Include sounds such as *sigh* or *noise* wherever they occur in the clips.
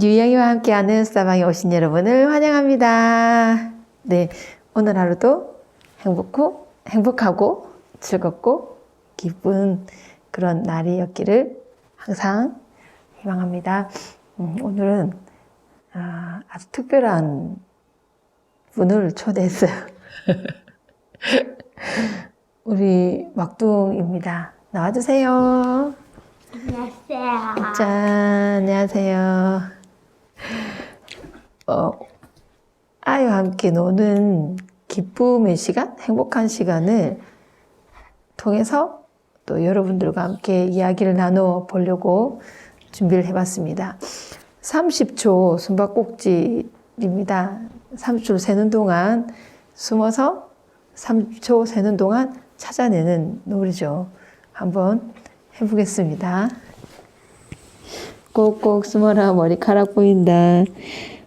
유영이와 함께하는 스타방에 오신 여러분을 환영합니다. 네, 오늘 하루도 행복고, 행복하고 즐겁고 기쁜 그런 날이었기를 항상 희망합니다. 음, 오늘은 아, 아주 특별한 분을 초대했어요. *laughs* 우리 막둥입니다. 나와주세요. 안녕하세요. 짠, 안녕하세요. 어, 아이와 함께 노는 기쁨의 시간, 행복한 시간을 통해서 또 여러분들과 함께 이야기를 나눠 보려고 준비를 해봤습니다. 30초 숨바꼭질입니다. 30초를 세는 동안 숨어서 30초 세는 동안 찾아내는 놀이죠. 한번 해보겠습니다. 꼭꼭 숨어라 머리카락 보인다.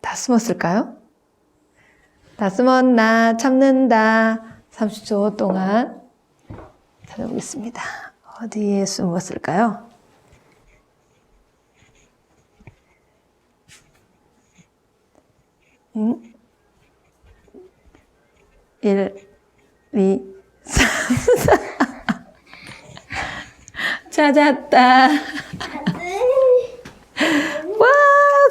다 숨었을까요? 다 숨었나? 참는다. 30초 동안 찾아보겠습니다. 어디에 숨었을까요? 응? 1, 2, 3, 4. 찾았다. 와,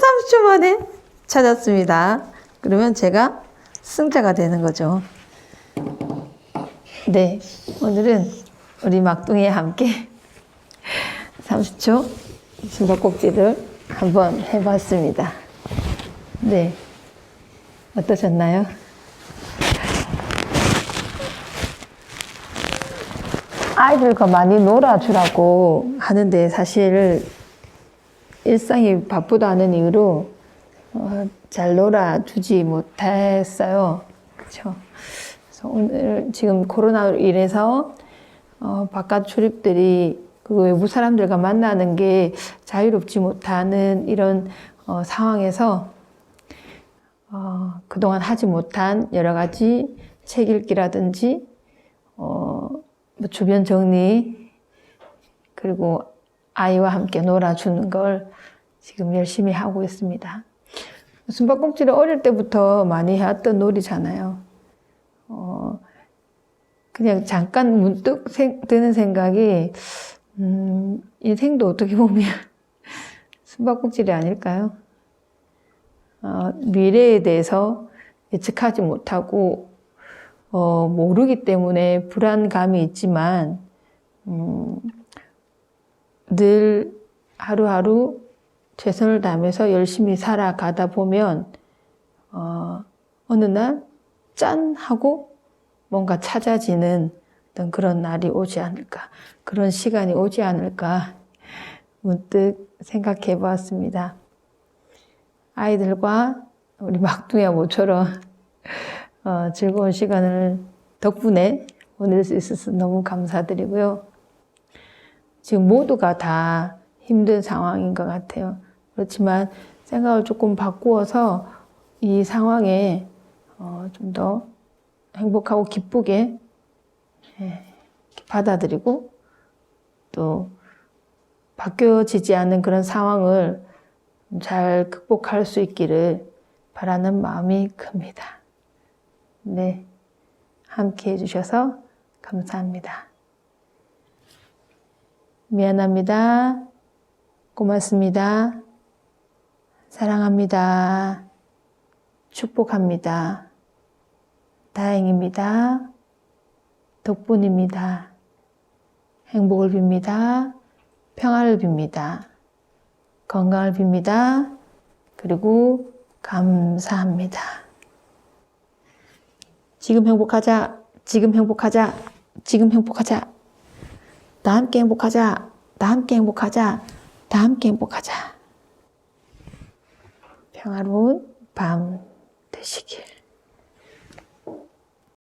30초 만에 찾았습니다. 그러면 제가 승자가 되는 거죠. 네, 오늘은 우리 막둥이와 함께 *laughs* 30초 숨바꼭질을 한번 해봤습니다. 네, 어떠셨나요? 아이들과 많이 놀아주라고 하는데 사실 일상이 바쁘다는 이유로 어, 잘 놀아주지 못했어요. 그렇죠. 그래서 오늘 지금 코로나로 인해서 어, 바깥 출입들이 그 외부 사람들과 만나는 게 자유롭지 못하는 이런 어, 상황에서 어, 그동안 하지 못한 여러 가지 책 읽기라든지 어, 뭐 주변 정리 그리고 아이와 함께 놀아주는 걸 지금 열심히 하고 있습니다. 숨바꼭질을 어릴 때부터 많이 해왔던 놀이잖아요. 어, 그냥 잠깐 문득 생, 드는 생각이, 음, 인생도 어떻게 보면 *laughs* 숨바꼭질이 아닐까요? 어, 미래에 대해서 예측하지 못하고, 어, 모르기 때문에 불안감이 있지만, 음, 늘 하루하루 최선을 다하면서 열심히 살아가다 보면 어, 어느 날 짠 하고 뭔가 찾아지는 어떤 그런 날이 오지 않을까 그런 시간이 오지 않을까 문득 생각해 보았습니다. 아이들과 우리 막둥이와 모처럼 어, 즐거운 시간을 덕분에 보낼 수 있어서 너무 감사드리고요. 지금 모두가 다 힘든 상황인 것 같아요. 그렇지만 생각을 조금 바꾸어서 이 상황에 어, 좀 더 행복하고 기쁘게 예, 받아들이고 또 바뀌어지지 않는 그런 상황을 잘 극복할 수 있기를 바라는 마음이 큽니다. 네. 함께 해주셔서 감사합니다. 미안합니다. 고맙습니다. 사랑합니다. 축복합니다. 다행입니다. 덕분입니다. 행복을 빕니다. 평화를 빕니다. 건강을 빕니다. 그리고 감사합니다. 지금 행복하자. 지금 행복하자. 지금 행복하자. 다 함께 행복하자. 다 함께 행복하자. 다 함께 행복하자. 평화로운 밤 되시길.